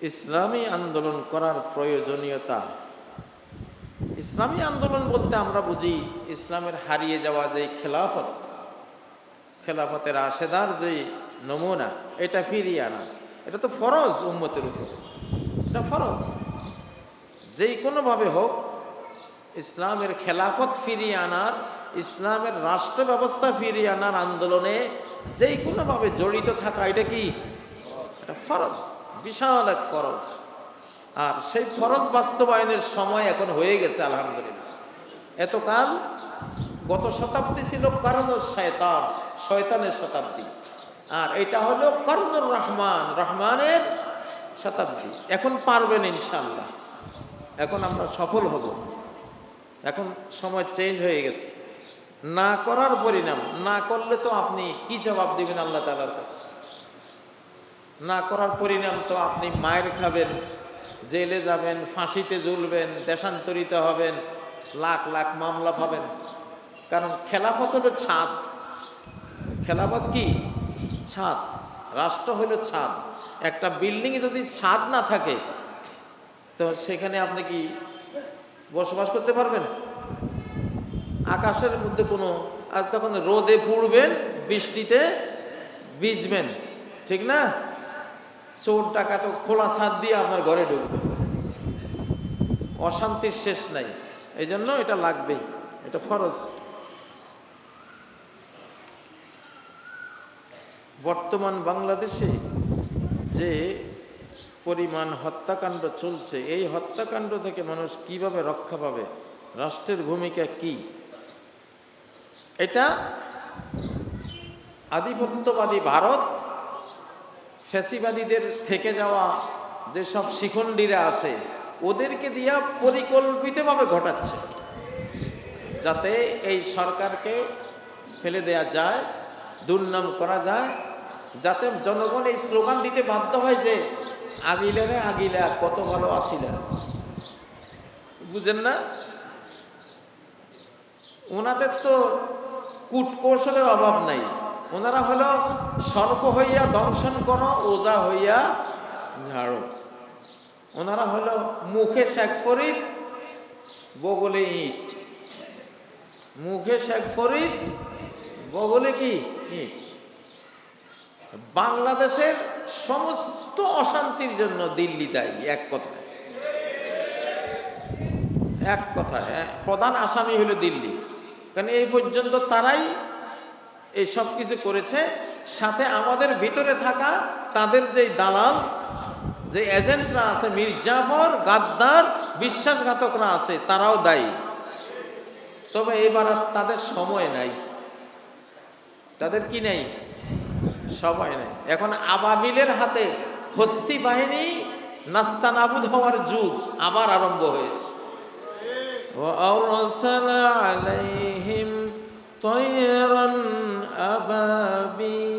ইসলামী আন্দোলন করার প্রয়োজনীয়তা। ইসলামী আন্দোলন বলতে আমরা বুঝি ইসলামের হারিয়ে যাওয়া যে খেলাফত, খেলাফতের আশেদার যে নমুনা, এটা ফিরিয়ে আনা। এটা তো ফরজ উম্মতের উপর। এটা ফরজ। যেই কোনোভাবে হোক, ইসলামের খেলাফত ফিরিয়ে আনার, ইসলামের রাষ্ট্র ব্যবস্থা ফিরিয়ে আনার আন্দোলনে যেই কোনোভাবে জড়িত থাকা, এটা কি? এটা ফরজ। বিশাল এক ফরজ। আর সেই ফরজ বাস্তবায়নের সময় এখন হয়ে গেছে, আলহামদুলিল্লাহ। এতকাল গত শতাব্দী ছিল কারণুর শয়তান, শয়তানের শতাব্দী। আর এটা হলো করণুর রহমান, রহমানের শতাব্দী। এখন পারবেন ইনশাল্লাহ এখন আমরা সফল হব। এখন সময় চেঞ্জ হয়ে গেছে। না করার পরিণাম, না করলে তো আপনি কি জবাব দিবেন আল্লাহ তালার কাছে? না করার পরিণাম তো আপনি মায়ের খাবেন, জেলে যাবেন, ফাঁসিতে জ্বলবেন, দেশান্তরিত হবেন, লাখ লাখ মামলা পাবেন। কারণ খেলাফত হলো ছাদ। খেলাফত কি? ছাদ। রাষ্ট্র হলো ছাদ। একটা বিল্ডিংয়ে যদি ছাদ না থাকে, তো সেখানে আপনি কি বসবাস করতে পারবেন? আকাশের মধ্যে কোনো, আর তখন রোদে পুড়বেন, বৃষ্টিতে ভিজবেন। ঠিক না? চোর টাকা তো খোলা ছাদ দিয়ে আপনার ঘরে ঢুকবে। অশান্তির শেষ নাই। এই জন্য এটা লাগবেই এটা ফরজ। বর্তমান বাংলাদেশে যে পরিমাণ হত্যাকাণ্ড চলছে, এই হত্যাকাণ্ড থেকে মানুষ কীভাবে রক্ষা পাবে, রাষ্ট্রের ভূমিকা কি? এটা আধিপত্যবাদী ভারত ফ্যাসিবাদীদের থেকে যাওয়া যেসব শিখণ্ডীরা আছে, ওদেরকে দিয়া পরিকল্পিতভাবে ঘটাচ্ছে, যাতে এই সরকারকে ফেলে দেয়া যায়, দুর্নাম করা যায়, যাতে জনগণ এই স্লোগান দিতে বাধ্য হয় যে আগিলারে আগিলা কত ভালো আছিলা বুঝেন না? ওনাদের তো কূট কৌশলের অভাব নাই। ওনারা হলো সর্প হইয়া দংশন করো, ওজা হইয়া ঝাড়ো। ওনারা হলো মুখে শেখ ফরিদ, বগলে ইট। মুখে শেখ ফরিদ, বগলে কি? ইট। বাংলাদেশের সমস্ত অশান্তির জন্য দিল্লি দায়ী, এক কথায়। এক কথায় এক- প্রধান আসামি হলো দিল্লি। কারণ এই পর্যন্ত তারাই এই সব কিছু করেছে সাথে আমাদের ভিতরে থাকা তাদের যে দালাল যে এজেন্টরা আছে মির্জাফর গাদ্দার বিশ্বাসঘাতকরা আছে তারাও দায়ী তবে এবার আর তাদের সময় নাই তাদের কি নেই সময় নেই এখন আবাবিলের হাতে হস্তি বাহিনী নাস্তানাবুদ হওয়ার যুগ আবার আরম্ভ হয়েছে وأرسل عليهم طيرا أبابيل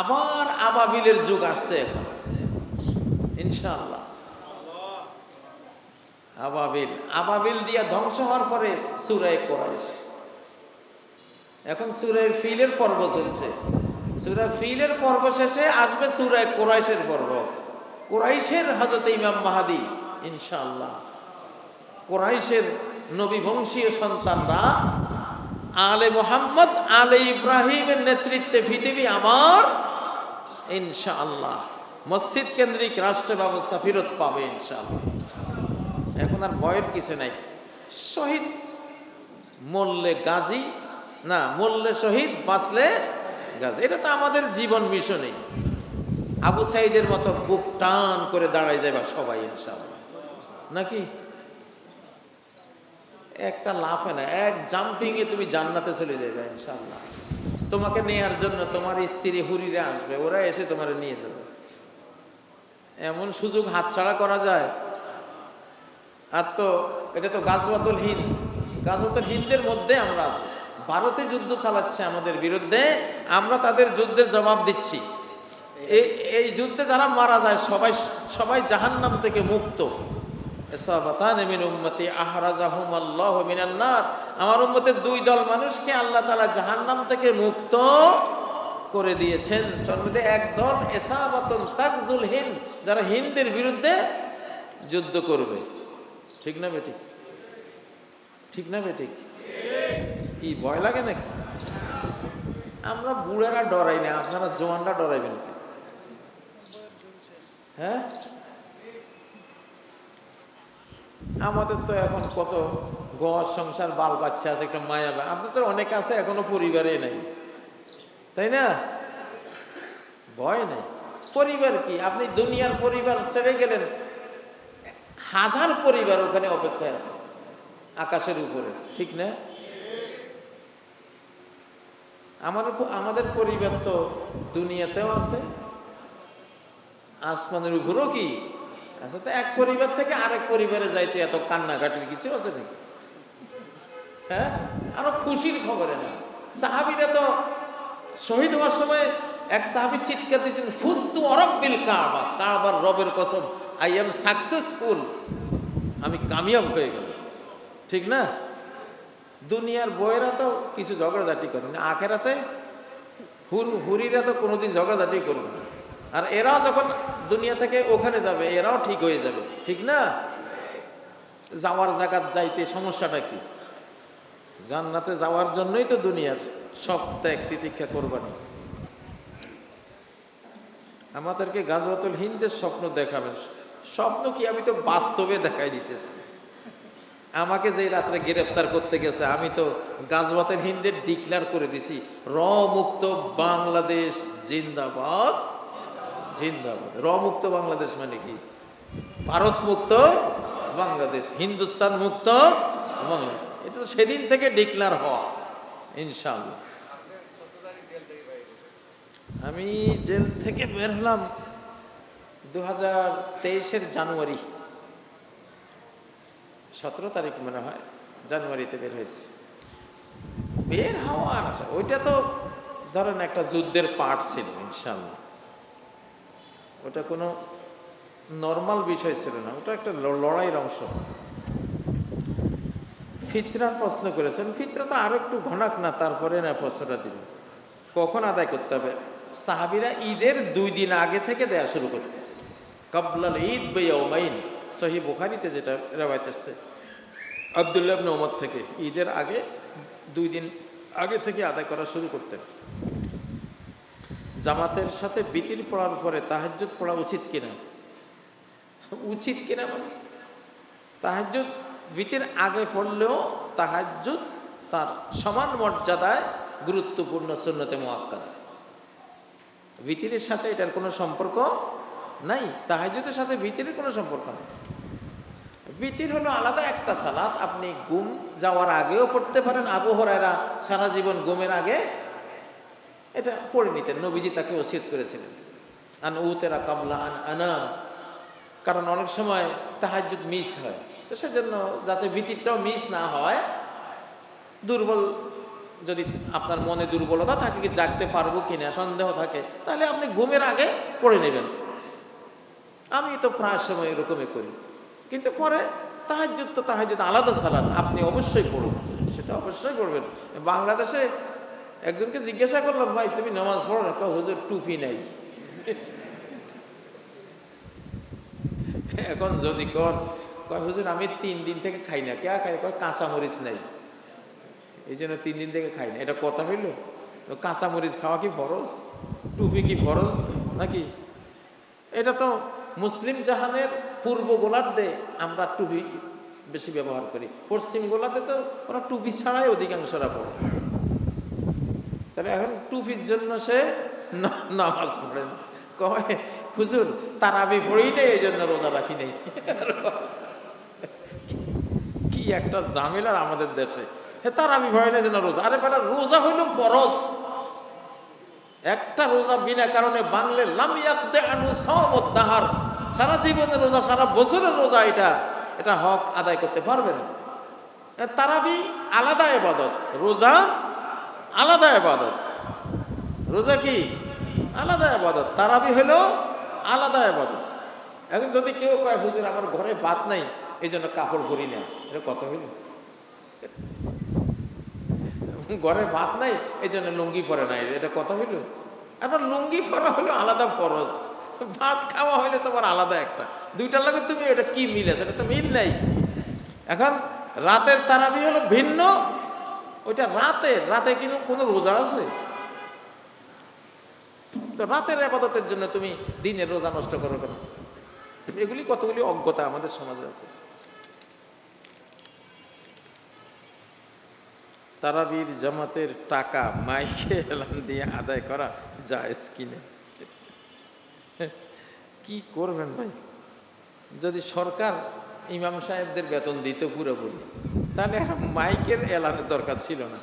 আবার আবাবিলের যুগ আসছে এখন ইনশাআল্লাহ আবাবিল আবাবিল দিয়া ধ্বংস হওয়ার পরে সুরায় কোরাইশ এখন সুরায় ফিলের পর্ব চলছে সুরা ফিলের পর্ব শেষে আসবে সুরায় কোরাইশের পর্ব কোরাইশের হজরত ইমাম মাহাদি ইনশাআল্লাহ কোরাইশের নবী বংশীয় সন্তানরা, আলে মোহাম্মদ, আলে ইব্রাহিমের নেতৃত্বে পৃথিবী আবার, ইনশাআল্লাহ, মসজিদ কেন্দ্রিক রাষ্ট্র ব্যবস্থা ফেরত পাবে, ইনশাআল্লাহ। এখন আর ভয়ের কিছু নাই। শহীদ, মরলে গাজী, না, মরলে শহীদ, বাঁচলে গাজী। এটা তো আমাদের জীবন মিশনই আবু সাইদের মতো বুক টান করে দাঁড়ায় যাবে সবাই, ইনশাআল্লাহ। নাকি? একটা লাফে না, এক জাম্পিং এ তুমি জান্নাতে চলে যাবে ইনশাআল্লাহ। তোমাকে নেয়ার জন্য তোমার স্ত্রী হুরিরা আসবে, ওরা এসে তোমার নিয়ে যাবে। এমন সুযোগ হাতছাড়া করা যায়। আর তো, এটা তো গাজওয়াতুল হিন্দ। গাজওয়াতুল হিন্দের মধ্যে আমরা আছি। ভারতে যুদ্ধ চালাচ্ছে আমাদের বিরুদ্ধে, আমরা তাদের যুদ্ধের জবাব দিচ্ছি। এই এই যুদ্ধে যারা মারা যায়, সবাই সবাই জাহান্নাম থেকে মুক্ত। আমার উম্মতের দুই দল মানুষকে আল্লাহ তাআলা জাহান্নাম থেকে মুক্ত করে দিয়েছেন। তার মধ্যে একদল এসাবাতুল তাকজুল হিন্দ, যারা হিন্দের বিরুদ্ধে যুদ্ধ করবে। ঠিক না বেঠিক? ঠিক না বেঠিক? কি, ভয় লাগে নাকি? আমরা বুড়েরা ডরাই না, আপনারা জোয়ানরা ডরাইবেন হ্যাঁ? আমাদের তো এখন কত ঘর, সংসার, বাল বাচ্চা আছে, একটা মায়া আপনাদের অনেক আছে, এখনও পরিবারে নাই। তাই না? ভয় নাই। পরিবার কি? আপনি দুনিয়ার পরিবার ছেড়ে গেলেন। হাজার পরিবার ওখানে অপেক্ষায় আছে, আকাশের উপরে। ঠিক না? আমার আমাদের পরিবার তো দুনিয়াতেও আছে, আসমানের উপরেও কি? আচ্ছা তো এক পরিবার থেকে আরেক পরিবারে যাইতে এত কান্নাকাটির কিছু আছে নাকি? হ্যাঁ? আরও খুশির খবরে না সাহাবিরা তো শহীদ হওয়ার সময় এক সাহাবি চিৎকার দিয়েছেন ফুস্তু অরব্বিল কাবা কাবার রবের কসম, আই এম সাকসেসফুল আমি কামিয়াব হয়ে গেল ঠিক না? দুনিয়ার বইয়েরা তো কিছু ঝগড়াঝাটি করে না, আখেরাতে হুর হুরিরা তো কোনোদিন ঝগড়াঝাটি করবে না। আর এরা যখন দুনিয়া থেকে ওখানে যাবে, এরাও ঠিক হয়ে যাবে, ঠিক না? যাওয়ার জায়গাত যাইতে সমস্যাটা কি? জান্নাতে যাওয়ার জন্যই তো দুনিয়ার সব ত্যাগ তিতিক্ষা করবানি। আমাদেরকে গাজওয়াতুল হিন্দের স্বপ্ন দেখাবে, স্বপ্ন কি আমি তো বাস্তবে দেখাই দিতেছি। আমাকে যে রাত্রে গ্রেফতার করতে গেছে, আমি তো গাজওয়াতের হিন্দের ডিক্লার করে দিছি র মুক্ত বাংলাদেশ জিন্দাবাদ। জিন্দাবাদ। মুক্ত বাংলাদেশ মানে কি? ভারত মুক্ত বাংলাদেশ, হিন্দুস্তান মুক্ত বাংলাদেশ। এটা তো সেদিন থেকে ডিক্লার হওয়া ইনশাল্লাহ আমি জেল থেকে বের হলাম দু হাজার তেইশের জানুয়ারি। সতেরো তারিখ মনে হয়, জানুয়ারিতে বের হয়েছে। বের হওয়ার আশা, ওইটা তো ধরেন একটা যুদ্ধের পার্ট ছিল ইনশাল্লাহ ওটা কোনো নর্মাল বিষয় ছিল না, ওটা একটা লড়াইয়ের অংশ। ফিতরার প্রশ্ন করেছেন, ফিতরা তো আরও একটু ঘনাক না, তারপরে না প্রশ্নটা দিবে। কখন আদায় করতে হবে? সাহাবিরা ঈদের দুই দিন আগে থেকে দেয়া শুরু করতে কাবলাল ঈদ বেয়মাইন সহি বুখারিতে যেটা রেওয়ায়ত আসছে। আবদুল্লাহ ওমর থেকে ঈদের আগে, দুই দিন আগে থেকে আদায় করা শুরু করতেন। জামাতের সাথে বিতির পড়ার পরে তাহাজ্জুদ পড়া উচিত কিনা? উচিত কিনা মানে? তাহাজ্জুদ বিতির আগে পড়লেও তাহাজ্জুদ তার সমান মর্যাদায় গুরুত্বপূর্ণ সুন্নতে মোয়াক্কাদা। ভিতিরের সাথে এটার কোনো সম্পর্ক নাই। তাহাজুদের সাথে ভিতিরের কোনো সম্পর্ক নেই। ভিতির হলো আলাদা একটা সালাত। আপনি গুম যাওয়ার আগেও পড়তে পারেন। আবু হরায়রা সারা জীবন গুমের আগে এটা পড়ে নিতেন নবীজি তাকে ওসিয়ত করেছিলেন। আন উতেরা কাবলা আন আনাম কারণ অনেক সময় তাহাজুদ মিস হয়। তো সেজন্য যাতে ভিতিরটাও মিস না হয়, দুর্বল যদি আপনার মনে দুর্বলতা থাকে কি জাগতে পারব কিনা, সন্দেহ থাকে, তাহলে আপনি ঘুমের আগে পড়ে নেবেন। আমি তো প্রায় সময় এরকমই করি। কিন্তু পরে তাহাজ্জুদ তো তাহাজ্জুদ আলাদা সালাদ আপনি অবশ্যই পড়ুন। সেটা অবশ্যই পড়বেন। বাংলাদেশে একজনকে জিজ্ঞাসা করলাম ভাই তুমি নামাজ পড়ো না? কয়, হুজুর টুপি নাই। এখন যদি কন কয় হুজুর আমি তিন দিন থেকে খাই না। কে খাই কয় কাঁচা মরিচ নাই। এই জন্য তিন দিন থেকে খাই না। এটা কথা হইল? কাঁচা মরিচ খাওয়া কি ফরজ? টুপি কি ফরজ নাকি? এটা তো মুসলিম জাহানের পূর্ব গোলার্ধে আমরা টুপি বেশি ব্যবহার করি। পশ্চিম গোলার্ধে তো ওরা টুপি ছাড়াই অধিকাংশরা পড়ে। তাহলে এখন টুপির জন্য সে নামাজ পড়ে। না কয়, হুজুর তার আমি পড়ি নেই, এই জন্য রোজা রাখি নেই। কি একটা ঝামেলা আমাদের দেশে। হে আমি ভয় না যেন রোজা। আরে বেটা, রোজা হইল ফরজ। একটা রোজা বিনা কারণে বাংলে লামিয়াতে আনু সাহার সারা জীবনের রোজা, সারা বছরের রোজা এটা। এটা হক আদায় করতে পারবে না। তারাবি আলাদা এবাদত রোজা আলাদা এবাদত রোজা কি? আলাদা এবাদত তারাবি হলো আলাদা এবাদত এখন যদি কেউ কয়, হুজুর, আমার ঘরে ভাত নাই এই জন্য কাপড় ভরি না। এটা কত হইল? ঘরে ভাত নাই এই জন্য লুঙ্গি পরে নাই এটা কথা হইল? এখন লুঙ্গি পরা হলো আলাদা ফরজ। ভাত খাওয়া হইলে তোমার আলাদা একটা। দুইটার লাগে তুমি এটা কি মিল? আছে এটা তো মিল নাই। এখন রাতের তারাবি হলো ভিন্ন ওইটা রাতে রাতে কিন্তু কোনো রোজা আছে? তো রাতের আপাততের জন্য তুমি দিনের রোজা নষ্ট করো কেন? এগুলি কতগুলি অজ্ঞতা আমাদের সমাজে আছে। তারাবির জামাতের টাকা মাইকে এলান দিয়ে আদায় করা যায় কিনে। কি করবেন ভাই? যদি সরকার ইমাম সাহেবদের বেতন দিত পুরোপুরি। তাহলে মাইকের এলানের দরকার ছিল না।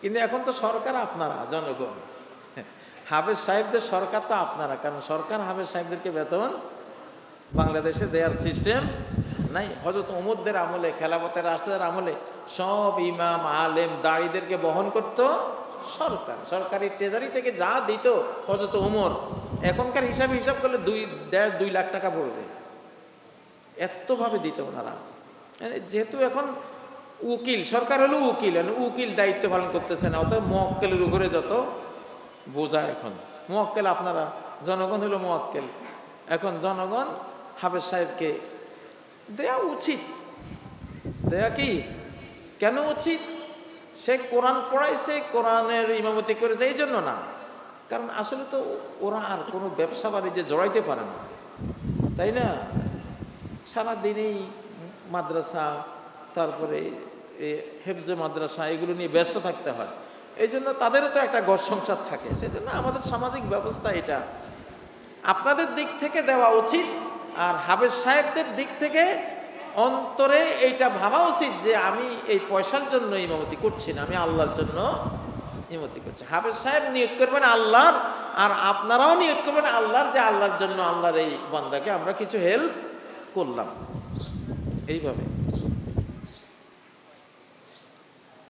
কিন্তু এখন তো সরকার আপনারা, জনগণ। হাফেজ সাহেবদের সরকার তো আপনারা, কারণ সরকার হাফেজ সাহেবদেরকে বেতন বাংলাদেশে দেওয়ার সিস্টেম নাই। হজরত ওমরদের আমলে খেলাপথের রাস্তাদের আমলে সব ইমাম, আলেম, দাড়িদেরকে বহন করত সরকার। সরকারি ট্রেজারি থেকে যা দিত হজরত ওমর এখনকার হিসাবে হিসাব করলে দুই, দেড়, দুই লাখ টাকা পড়বে। এতভাবে দিত ওনারা। যেহেতু এখন উকিল, সরকার হলো উকিল উকিল দায়িত্ব পালন করতেছে না অত মক্কেলের উপরে যত বোঝা এখন। মোয়াক্কেল আপনারা, জনগণ হলো মোয়াক্কেল। এখন জনগণ হাফেজ সাহেবকে দেয়া উচিত। দেয়া কি? কেন উচিত? সে কোরআন পড়াইছে, কোরআনের ইমামতি করেছে, এই জন্য না। কারণ আসলে তো ওরা আর কোনো ব্যবসা বাণিজ্যে জড়াইতে পারে না। তাই না? সারাদিনেই মাদ্রাসা তারপরে হেফজে মাদ্রাসা, এগুলো নিয়ে ব্যস্ত থাকতে হয়। এই জন্য তাদেরও তো একটা ঘর সংসার থাকে। সেই জন্য আমাদের সামাজিক ব্যবস্থা এটা। আপনাদের দিক থেকে দেওয়া উচিত আর হাফেজ সাহেবদের দিক থেকে অন্তরে এইটা ভাবা উচিত যে আমি এই পয়সার জন্য ইমামতি করছি না, আমি আল্লাহর জন্য ইমামতি করছি। হাফেজ সাহেব নিয়োগ করবেন আল্লাহর আর আপনারাও নিয়োগ করবেন আল্লাহর যে আল্লাহর জন্য আল্লাহর এই বান্দাকে আমরা কিছু হেল্প করলাম। এইভাবে।